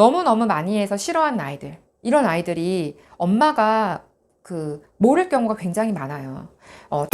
너무너무 많이 해서 싫어하는 아이들. 이런 아이들이 엄마가 그 모를 경우가 굉장히 많아요. 어,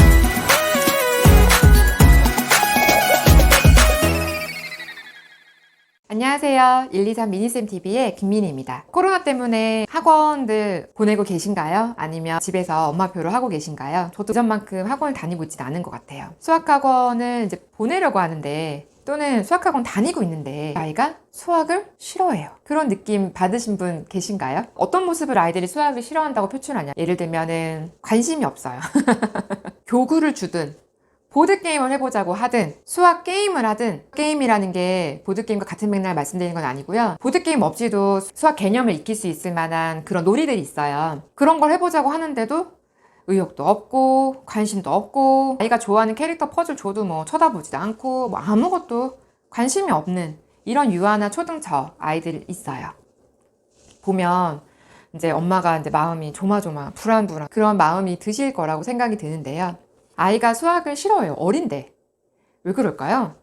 안녕하세요. 123 미니쌤 TV의 김민희입니다. 코로나 때문에 학원들 보내고 계신가요? 아니면 집에서 엄마표로 하고 계신가요? 저도 예전만큼 학원을 다니고 있지는 않은 것 같아요. 수학학원을 이제 보내려고 하는데 또는 수학학원 다니고 있는데 아이가 수학을 싫어해요. 그런 느낌 받으신 분 계신가요? 어떤 모습을 아이들이 수학을 싫어한다고 표출하냐? 예를 들면은 관심이 없어요. 교구를 주든 보드게임을 해보자고 하든 수학 게임을 하든 게임이라는 게 보드게임과 같은 맥락을 말씀드리는 건 아니고요. 보드게임 없이도 수학 개념을 익힐 수 있을 만한 그런 놀이들이 있어요. 그런 걸 해보자고 하는데도 의욕도 없고 관심도 없고 아이가 좋아하는 캐릭터 퍼즐 줘도 뭐 쳐다보지도 않고 뭐 아무것도 관심이 없는 이런 유아나 초등처 아이들 있어요. 보면 이제 엄마가 이제 마음이 조마조마 불안불안 그런 마음이 드실 거라고 생각이 드는데요. 아이가 수학을 싫어해요. 어린데. 왜 그럴까요?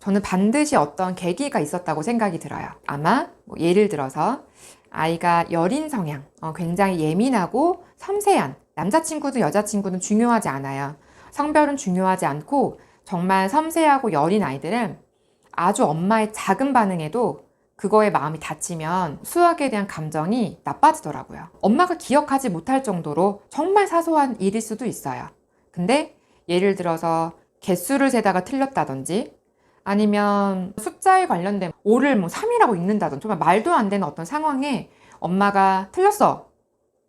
저는 반드시 어떤 계기가 있었다고 생각이 들어요. 아마 뭐 예를 들어서 아이가 여린 성향, 어, 굉장히 예민하고 섬세한 남자친구든 여자친구든 중요하지 않아요. 성별은 중요하지 않고 정말 섬세하고 여린 아이들은 아주 엄마의 작은 반응에도 그거에 마음이 다치면 수학에 대한 감정이 나빠지더라고요. 엄마가 기억하지 못할 정도로 정말 사소한 일일 수도 있어요. 근데 예를 들어서 개수를 세다가 틀렸다든지 아니면 숫자에 관련된 5를 뭐 3이라고 읽는다든지 정말 말도 안 되는 어떤 상황에 엄마가 틀렸어.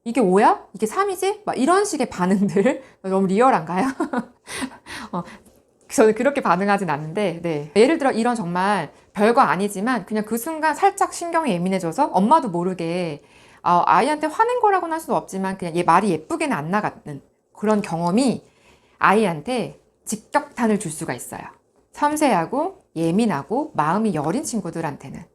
이게 5야? 이게 3이지? 막 이런 식의 반응들 너무 리얼한가요? 어, 저는 그렇게 반응하진 않는데 네. 예를 들어 이런 정말 별거 아니지만 그냥 그 순간 살짝 신경이 예민해져서 엄마도 모르게 어, 아이한테 화낸 거라고는 할 수도 없지만 그냥 얘 말이 예쁘게는 안 나가는 그런 경험이 아이한테 직격탄을 줄 수가 있어요. 섬세하고 예민하고 마음이 여린 친구들한테는.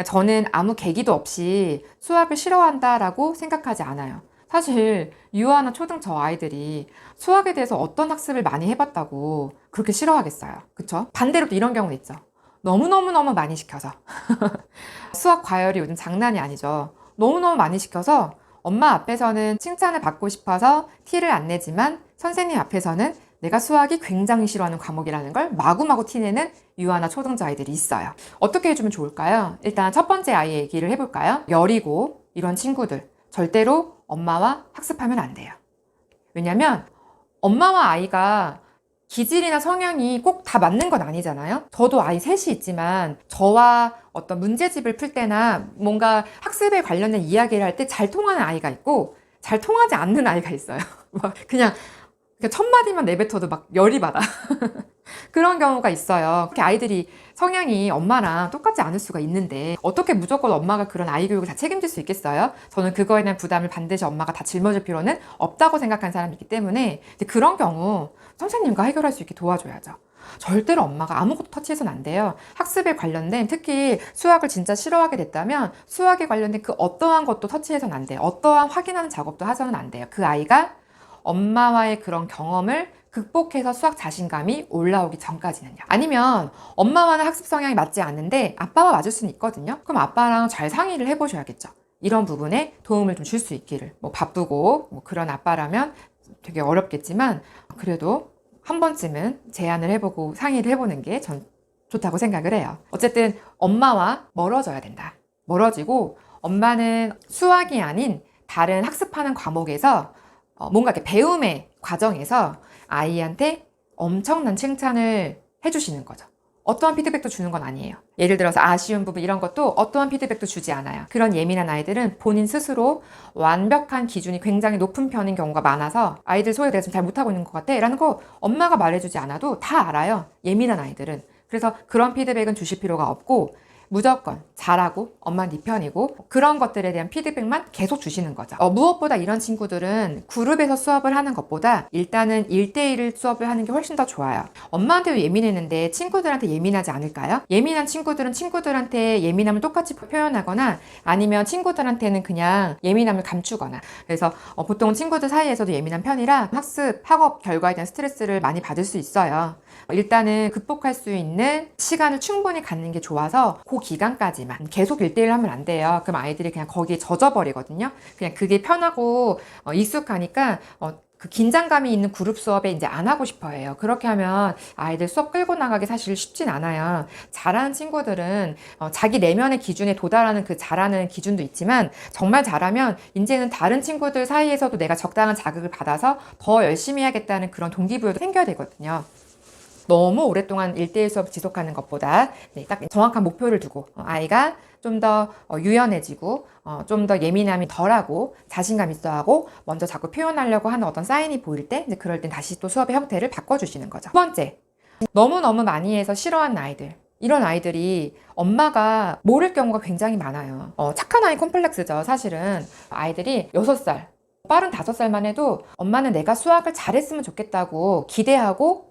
그러니까 저는 아무 계기도 없이 수학을 싫어한다라고 생각하지 않아요. 사실 유아나 초등 저 아이들이 수학에 대해서 어떤 학습을 많이 해봤다고 그렇게 싫어하겠어요. 그쵸? 반대로 또 이런 경우도 있죠. 너무너무너무 많이 시켜서. 수학 과열이 요즘 장난이 아니죠. 너무너무 많이 시켜서 엄마 앞에서는 칭찬을 받고 싶어서 티를 안 내지만 선생님 앞에서는 내가 수학이 굉장히 싫어하는 과목이라는 걸 마구마구 티내는 유아나 초등자 아이들이 있어요. 어떻게 해주면 좋을까요? 일단 첫 번째 아이 얘기를 해볼까요? 여리고 이런 친구들 절대로 엄마와 학습하면 안 돼요. 왜냐면 엄마와 아이가 기질이나 성향이 꼭 다 맞는 건 아니잖아요. 저도 아이 셋이 있지만 저와 어떤 문제집을 풀 때나 뭔가 학습에 관련된 이야기를 할 때 잘 통하는 아이가 있고 잘 통하지 않는 아이가 있어요. 막 그냥 그러니까 첫 마디만 내뱉어도 막 열이 받아. 그런 경우가 있어요. 그렇게 아이들이 성향이 엄마랑 똑같지 않을 수가 있는데 어떻게 무조건 엄마가 그런 아이 교육을 다 책임질 수 있겠어요? 저는 그거에 대한 부담을 반드시 엄마가 다 짊어질 필요는 없다고 생각하는 사람이기 때문에 그런 경우 선생님과 해결할 수 있게 도와줘야죠. 절대로 엄마가 아무것도 터치해서는 안 돼요. 학습에 관련된 특히 수학을 진짜 싫어하게 됐다면 수학에 관련된 그 어떠한 것도 터치해서는 안 돼요. 어떠한 확인하는 작업도 하서는 안 돼요. 그 아이가 엄마와의 그런 경험을 극복해서 수학 자신감이 올라오기 전까지는요. 아니면 엄마와는 학습 성향이 맞지 않는데 아빠와 맞을 수는 있거든요. 그럼 아빠랑 잘 상의를 해보셔야겠죠. 이런 부분에 도움을 좀 줄 수 있기를. 뭐 바쁘고 뭐 그런 아빠라면 되게 어렵겠지만 그래도 한 번쯤은 제안을 해보고 상의를 해보는 게 전 좋다고 생각을 해요. 어쨌든 엄마와 멀어져야 된다. 멀어지고 엄마는 수학이 아닌 다른 학습하는 과목에서 어, 뭔가 이렇게 배움의 과정에서 아이한테 엄청난 칭찬을 해주시는 거죠. 어떠한 피드백도 주는 건 아니에요. 예를 들어서 아쉬운 부분 이런 것도 어떠한 피드백도 주지 않아요. 그런 예민한 아이들은 본인 스스로 완벽한 기준이 굉장히 높은 편인 경우가 많아서 아이들 소에 대해서 잘 못하고 있는 것 같아 라는 거 엄마가 말해주지 않아도 다 알아요. 예민한 아이들은. 그래서 그런 피드백은 주실 필요가 없고 무조건 잘하고 엄마 네 편이고 그런 것들에 대한 피드백만 계속 주시는 거죠. 어, 무엇보다 이런 친구들은 그룹에서 수업을 하는 것보다 일단은 1대1 수업을 하는 게 훨씬 더 좋아요. 엄마한테도 예민했는데 친구들한테 예민하지 않을까요? 예민한 친구들은 친구들한테 예민함을 똑같이 표현하거나 아니면 친구들한테는 그냥 예민함을 감추거나 그래서 어, 보통 친구들 사이에서도 예민한 편이라 학습, 학업 결과에 대한 스트레스를 많이 받을 수 있어요. 일단은 극복할 수 있는 시간을 충분히 갖는 게 좋아서 그 기간까지만 계속 1대1 하면 안 돼요. 그럼 아이들이 그냥 거기에 젖어버리거든요. 그냥 그게 편하고 어, 익숙하니까 어, 그 긴장감이 있는 그룹 수업에 이제 안 하고 싶어 해요. 그렇게 하면 아이들 수업 끌고 나가기 사실 쉽진 않아요. 잘하는 친구들은 어, 자기 내면의 기준에 도달하는 그 잘하는 기준도 있지만 정말 잘하면 이제는 다른 친구들 사이에서도 내가 적당한 자극을 받아서 더 열심히 해야겠다는 그런 동기부여도 생겨야 되거든요. 너무 오랫동안 일대일 수업 지속하는 것보다 네, 딱 정확한 목표를 두고 어, 아이가 좀 더 유연해지고 어, 좀 더 예민함이 덜하고 자신감 있어 하고 먼저 자꾸 표현하려고 하는 어떤 사인이 보일 때 이제 그럴 땐 다시 또 수업의 형태를 바꿔주시는 거죠. 두 번째, 너무너무 많이 해서 싫어하는 아이들. 이런 아이들이 엄마가 모를 경우가 굉장히 많아요. 어, 착한 아이 콤플렉스죠, 사실은. 아이들이 6살, 빠른 5살만 해도 엄마는 내가 수학을 잘했으면 좋겠다고 기대하고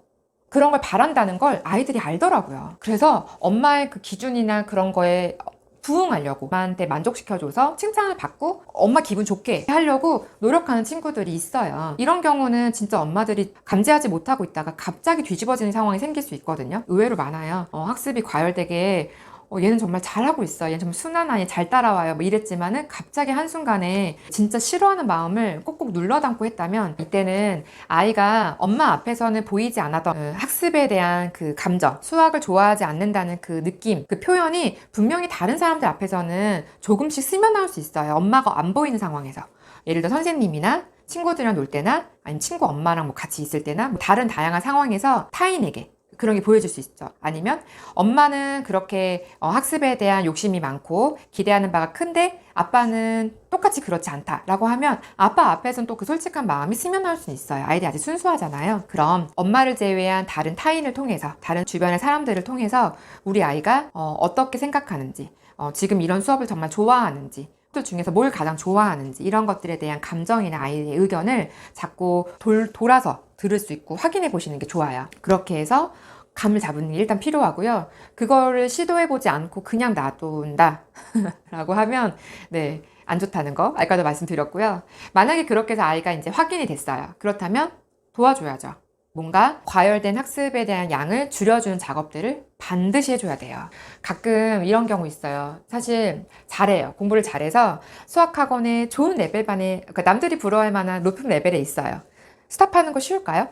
그런 걸 바란다는 걸 아이들이 알더라고요. 그래서 엄마의 그 기준이나 그런 거에 부응하려고 엄마한테 만족시켜줘서 칭찬을 받고 엄마 기분 좋게 하려고 노력하는 친구들이 있어요. 이런 경우는 진짜 엄마들이 감지하지 못하고 있다가 갑자기 뒤집어지는 상황이 생길 수 있거든요. 의외로 많아요. 어, 학습이 과열되게 어, 얘는 정말 잘하고 있어. 얘는 정말 순한 아이 잘 따라와요. 뭐 이랬지만은 갑자기 한순간에 진짜 싫어하는 마음을 꼭꼭 눌러 담고 했다면 이때는 아이가 엄마 앞에서는 보이지 않았던 그 학습에 대한 그 감정, 수학을 좋아하지 않는다는 그 느낌, 그 표현이 분명히 다른 사람들 앞에서는 조금씩 스며나올 수 있어요. 엄마가 안 보이는 상황에서. 예를 들어 선생님이나 친구들이랑 놀 때나 아니면 친구 엄마랑 뭐 같이 있을 때나 뭐 다른 다양한 상황에서 타인에게 그런 게 보여질 수 있죠. 아니면 엄마는 그렇게 어, 학습에 대한 욕심이 많고 기대하는 바가 큰데 아빠는 똑같이 그렇지 않다라고 하면 아빠 앞에서는 또 그 솔직한 마음이 스며나올 수 있어요. 아이들이 아직 순수하잖아요. 그럼 엄마를 제외한 다른 타인을 통해서 다른 주변의 사람들을 통해서 우리 아이가 어, 떻게 생각하는지 어, 지금 이런 수업을 정말 좋아하는지 들 중에서 뭘 가장 좋아하는지 이런 것들에 대한 감정이나 아이의 의견을 자꾸 돌, 돌아서 들을 수 있고 확인해 보시는 게 좋아요. 그렇게 해서 감을 잡는 게 일단 필요하고요. 그거를 시도해 보지 않고 그냥 놔둔다 라고 하면 네. 안 좋다는 거 아까도 말씀드렸고요. 만약에 그렇게 해서 아이가 이제 확인이 됐어요. 그렇다면 도와줘야죠. 뭔가 과열된 학습에 대한 양을 줄여주는 작업들을 반드시 해줘야 돼요. 가끔 이런 경우 있어요. 사실 잘해요. 공부를 잘해서 수학학원에 좋은 레벨반에, 그러니까 남들이 부러워할 만한 높은 레벨에 있어요. 스탑하는 거 쉬울까요?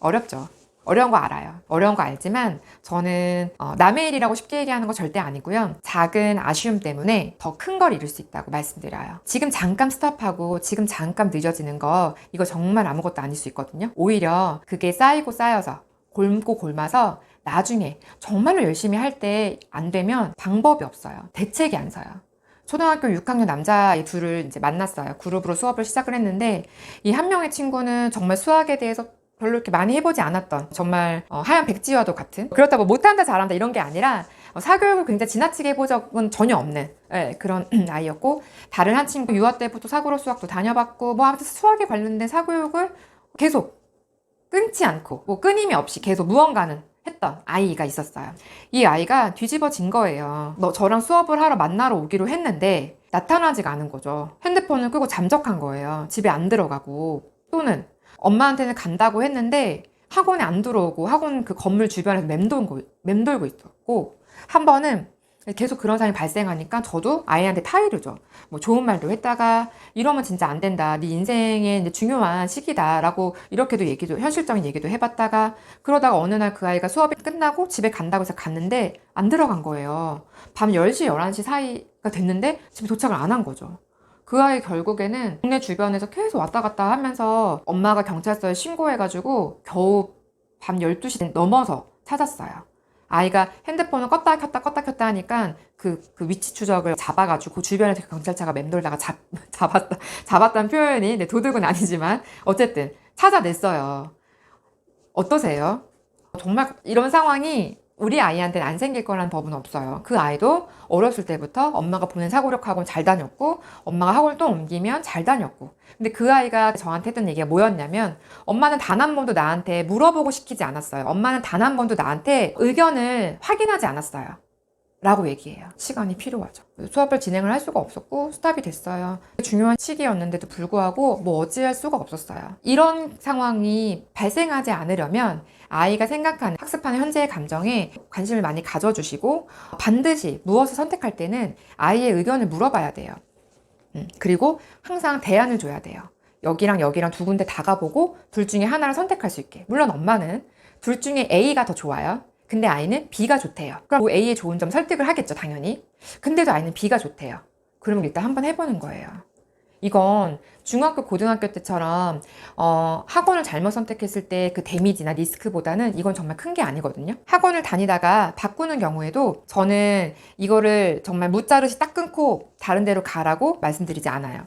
어렵죠. 어려운 거 알아요. 어려운 거 알지만 저는 어, 남의 일이라고 쉽게 얘기하는 거 절대 아니고요. 작은 아쉬움 때문에 더 큰 걸 이룰 수 있다고 말씀드려요. 지금 잠깐 스탑하고 지금 잠깐 늦어지는 거 이거 정말 아무것도 아닐 수 있거든요. 오히려 그게 쌓이고 쌓여서 골고 골마서 나중에 정말로 열심히 할 때 안 되면 방법이 없어요. 대책이 안 서요. 초등학교 6학년 남자 둘을 이제 만났어요. 그룹으로 수업을 시작을 했는데 이 한 명의 친구는 정말 수학에 대해서 별로 이렇게 많이 해보지 않았던 정말 어, 하얀 백지와도 같은 그렇다고 못한다 잘한다 이런 게 아니라 어, 사교육을 굉장히 지나치게 해본 적은 전혀 없는 예, 그런 아이였고 다른 한 친구 유아 때부터 사고로 수학도 다녀봤고 뭐 아무튼 수학에 관련된 사교육을 계속 끊지 않고 뭐 끊임이 없이 계속 무언가는 했던 아이가 있었어요. 이 아이가 뒤집어진 거예요. 너 저랑 수업을 하러 만나러 오기로 했는데 나타나지가 않은 거죠. 핸드폰을 끄고 잠적한 거예요. 집에 안 들어가고 또는 엄마한테는 간다고 했는데 학원에 안 들어오고 학원 그 건물 주변에서 맴돌고, 맴돌고 있었고 한 번은 계속 그런 상황이 발생하니까 저도 아이한테 타이르죠. 뭐 좋은 말도 했다가 이러면 진짜 안 된다. 네 인생의 중요한 시기다라고 이렇게도 얘기도 현실적인 얘기도 해봤다가 그러다가 어느 날 그 아이가 수업이 끝나고 집에 간다고 해서 갔는데 안 들어간 거예요. 밤 10시, 11시 사이가 됐는데 집에 도착을 안 한 거죠. 그 아이 결국에는 동네 주변에서 계속 왔다 갔다 하면서 엄마가 경찰서에 신고해가지고 겨우 밤 12시 넘어서 찾았어요. 아이가 핸드폰을 껐다 켰다 껐다 켰다 하니까 그, 그 위치 추적을 잡아가지고 그 주변에서 경찰차가 맴돌다가 잡, 잡았다, 잡았다는 표현이 네, 도둑은 아니지만 어쨌든 찾아냈어요. 어떠세요? 정말 이런 상황이 우리 아이한테는 안 생길 거라는 법은 없어요. 그 아이도 어렸을 때부터 엄마가 보낸 사고력 학원 잘 다녔고, 엄마가 학원을 또 옮기면 잘 다녔고. 근데 그 아이가 저한테 했던 얘기가 뭐였냐면, 엄마는 단 한 번도 나한테 물어보고 시키지 않았어요. 엄마는 단 한 번도 나한테 의견을 확인하지 않았어요. 라고 얘기해요. 시간이 필요하죠. 수업을 진행을 할 수가 없었고 스탑이 됐어요. 중요한 시기였는데도 불구하고 뭐 어찌할 수가 없었어요. 이런 상황이 발생하지 않으려면 아이가 생각하는 학습하는 현재의 감정에 관심을 많이 가져주시고 반드시 무엇을 선택할 때는 아이의 의견을 물어봐야 돼요. 음, 그리고 항상 대안을 줘야 돼요. 여기랑 여기랑 두 군데 다 가보고 둘 중에 하나를 선택할 수 있게. 물론 엄마는 둘 중에 A가 더 좋아요. 근데 아이는 B가 좋대요. 그럼 그 A의 좋은 점 설득을 하겠죠, 당연히. 근데도 아이는 B가 좋대요. 그러면 일단 한번 해보는 거예요. 이건 중학교, 고등학교 때처럼 어, 학원을 잘못 선택했을 때 그 데미지나 리스크보다는 이건 정말 큰 게 아니거든요. 학원을 다니다가 바꾸는 경우에도 저는 이거를 정말 무자르시 딱 끊고 다른 데로 가라고 말씀드리지 않아요.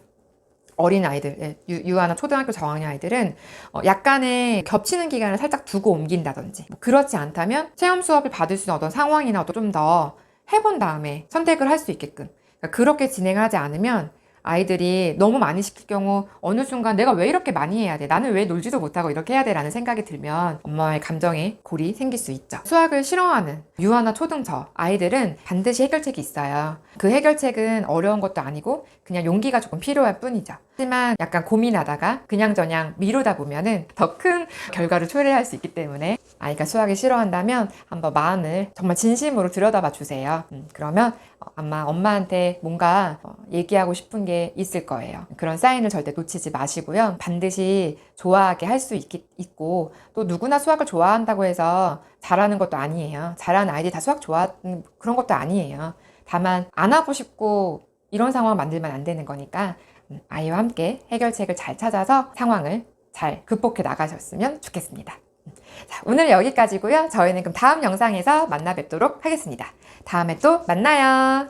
어린 아이들, 예, 유, 유아나 초등학교 저학년 아이들은 어, 약간의 겹치는 기간을 살짝 두고 옮긴다든지 뭐 그렇지 않다면 체험 수업을 받을 수 있는 어떤 상황이나 좀 더 해본 다음에 선택을 할 수 있게끔. 그러니까 그렇게 진행을 하지 않으면 아이들이 너무 많이 시킬 경우 어느 순간 내가 왜 이렇게 많이 해야 돼? 나는 왜 놀지도 못하고 이렇게 해야 돼? 라는 생각이 들면 엄마의 감정에 골이 생길 수 있죠. 수학을 싫어하는 유아나 초등저 아이들은 반드시 해결책이 있어요. 그 해결책은 어려운 것도 아니고 그냥 용기가 조금 필요할 뿐이죠. 하지만 약간 고민하다가 그냥저냥 미루다 보면은 더 큰 결과를 초래할 수 있기 때문에 아이가 수학을 싫어한다면 한번 마음을 정말 진심으로 들여다봐 주세요. 음, 그러면 어, 아마 엄마한테 뭔가 어, 얘기하고 싶은 게 있을 거예요. 그런 사인을 절대 놓치지 마시고요. 반드시 좋아하게 할 수 있고 또 누구나 수학을 좋아한다고 해서 잘하는 것도 아니에요. 잘하는 아이들이 다 수학 좋아하는 그런 것도 아니에요. 다만 안 하고 싶고 이런 상황 만들면 안 되는 거니까 음, 아이와 함께 해결책을 잘 찾아서 상황을 잘 극복해 나가셨으면 좋겠습니다. 자, 오늘 여기까지고요. 저희는 그럼 다음 영상에서 만나 뵙도록 하겠습니다. 다음에 또 만나요.